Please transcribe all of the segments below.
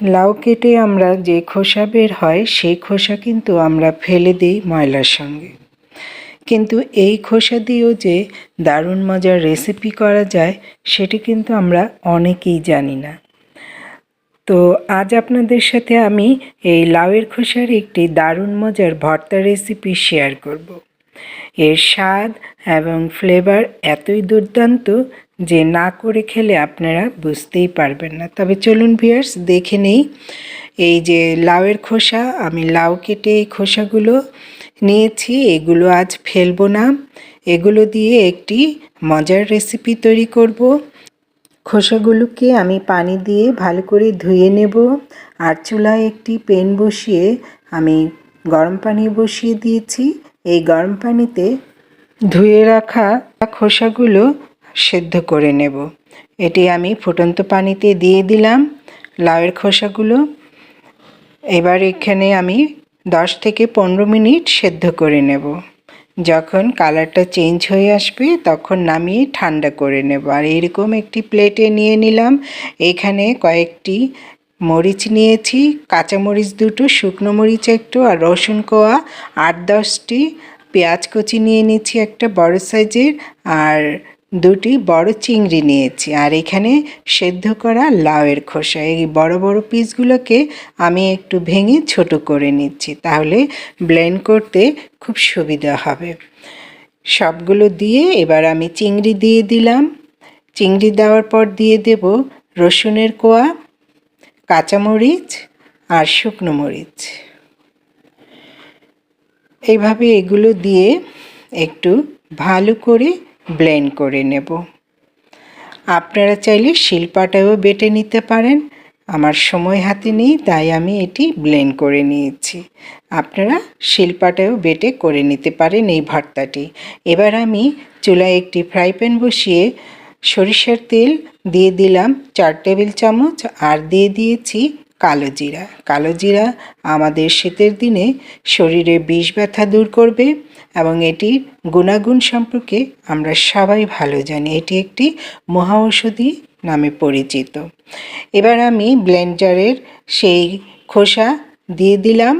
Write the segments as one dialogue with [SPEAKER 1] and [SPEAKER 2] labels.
[SPEAKER 1] লাউ কেটে আমরা যে খোসা বের হয়, সেই খোসা কিন্তু আমরা ফেলে দিই ময়লার সঙ্গে কিন্তু এই খোসা দিয়েও যে দারুণ মজার রেসিপি করা যায়, সেটি কিন্তু আমরা অনেকেই জানি না তো আজ আপনাদের সাথে আমি এই লাউয়ের খোসার একটি দারুণ মজার ভর্তা রেসিপি শেয়ার করব। এর স্বাদ এবং ফ্লেভার এতই দুর্দান্ত যে না করে খেলে আপনারা বুঝতেই পারবেন না। তবে চলুন ভিয়ার্স দেখে নেই এই যে লাউয়ের খোসা। আমি লাউ কেটে এই খোসাগুলো নিয়েছি। এগুলো আজ ফেলব না। এগুলো দিয়ে একটি মজার রেসিপি তৈরি করব। খোসাগুলোকে আমি পানি দিয়ে ভালো করে ধুয়ে নেব আর চুলায় একটি পেন বসিয়ে আমি গরম পানি বসিয়ে দিয়েছি। এই গরম পানিতে ধুয়ে রাখা খোসাগুলো সেদ্ধ করে নেব। এটি আমি ফুটন্ত পানিতে দিয়ে দিলাম লাউয়ের খোসাগুলো। এবার এখানে আমি দশ থেকে পনেরো মিনিট সেদ্ধ করে নেব। যখন কালারটা চেঞ্জ হয়ে আসবে তখন নামিয়ে ঠান্ডা করে নেব। আর এরকম একটি প্লেটে নিয়ে নিলাম। এখানে কয়েকটি মরিচ নিয়েছি কাঁচামরিচ দুটো, শুকনো মরিচ একটু আর রসুন কোয়া, আট দশটি, পেঁয়াজ কুচি নিয়ে নিচ্ছি একটা বড় সাইজের আর দুটি বড় চিংড়ি নিয়েছি। আর এখানে সেদ্ধ করা লাউয়ের খোসা। এই বড় বড় পিসগুলোকে আমি একটু ভেঙে ছোট করে নিচ্ছি, তাহলে ব্লেন্ড করতে খুব সুবিধা হবে। সবগুলো দিয়ে এবার আমি চিংড়ি দিয়ে দিলাম। চিংড়ি দেওয়ার পর দিয়ে দেব রসুনের কোয়া কাঁচামরিচ আর শুকনো মরিচ। এইভাবে এগুলো দিয়ে একটু ভালো করে ব্লেন্ড করে নেব। আপনারা চাইলে শিলপাটাও বেটে নিতে পারেন। আমার সময় হাতে নেই, তাই আমি এটি ব্লেন্ড করে নিয়েছি। আপনারা শিলপাটাও বেটে করে নিতে পারেন এই ভর্তাটি। এবার আমি চুলায় একটি ফ্রাই প্যান বসিয়ে সরিষার তেল দিয়ে দিলাম চার টেবিল চামচ আর দিয়ে দিয়েছি কালো জিরা। কালো জিরা আমাদের শীতের দিনে শরীরে বিষ ব্যথা দূর করবে এবং এটির গুণাগুণ সম্পর্কে আমরা সবাই ভালো জানি। এটি একটি মহা ঔষধি নামে পরিচিত। এবার আমি ব্লেন্ডারের সেই খোসা দিয়ে দিলাম।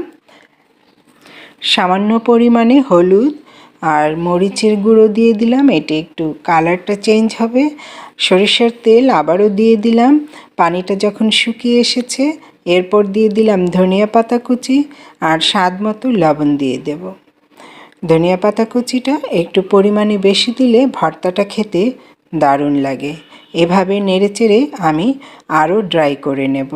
[SPEAKER 1] সামান্য পরিমাণে হলুদ আর মরিচের গুঁড়ো দিয়ে দিলাম এটি একটু কালারটা চেঞ্জ হবে। সরিষার তেল আবারও দিয়ে দিলাম, পানিটা যখন শুকিয়ে এসেছে, এরপর দিয়ে দিলাম ধনিয়া পাতা কুচি আর স্বাদ মতো লবণ দিয়ে দেব। ধনিয়া পাতা কুচিটা একটু পরিমাণে বেশি দিলে ভর্তাটা খেতে দারুণ লাগে। এভাবে নেড়েচেড়ে আমি আরও ড্রাই করে নেব।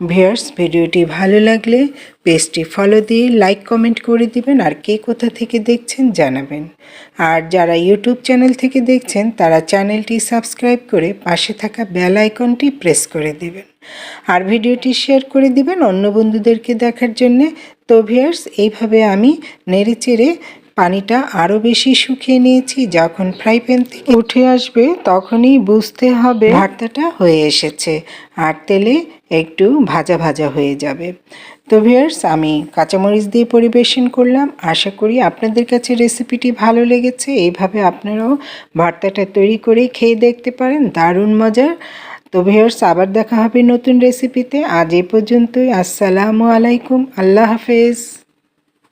[SPEAKER 1] ভিয়ার্স ভিডিওটি ভালো লাগলে পেজটি ফলো দিয়ে লাইক কমেন্ট করে দিবেন আর কে কোথা থেকে দেখছেন জানাবেন। আর যারা ইউটিউব চ্যানেল থেকে দেখছেন, তারা চ্যানেলটি সাবস্ক্রাইব করে পাশে থাকা বেল আইকনটি প্রেস করে দিবেন। আর ভিডিওটি শেয়ার করে দিবেন অন্য বন্ধুদেরকে দেখার জন্যে। তো ভিয়ার্স এইভাবে আমি নেড়ে চেড়ে পানিটা আরও বেশি শুকিয়ে নিয়েছি, যখন ফ্রাই প্যান থেকে উঠে আসবে তখনই বুঝতে হবে ভর্তাটা হয়ে এসেছে আর তেলে একটু ভাজা ভাজা হয়ে যাবে। তো ভিয়ার্স আমি কাঁচামরিচ দিয়ে পরিবেশন করলাম। আশা করি আপনাদের কাছে রেসিপিটি ভালো লেগেছে। এইভাবে আপনারাও ভর্তাটা তৈরি করে খেয়ে দেখতে পারেন। দারুণ মজার। তো ভিয়ার্স আবার দেখা হবে নতুন রেসিপিতে। আজ এ পর্যন্তই। আসসালামু আলাইকুম। আল্লাহ হাফেজ।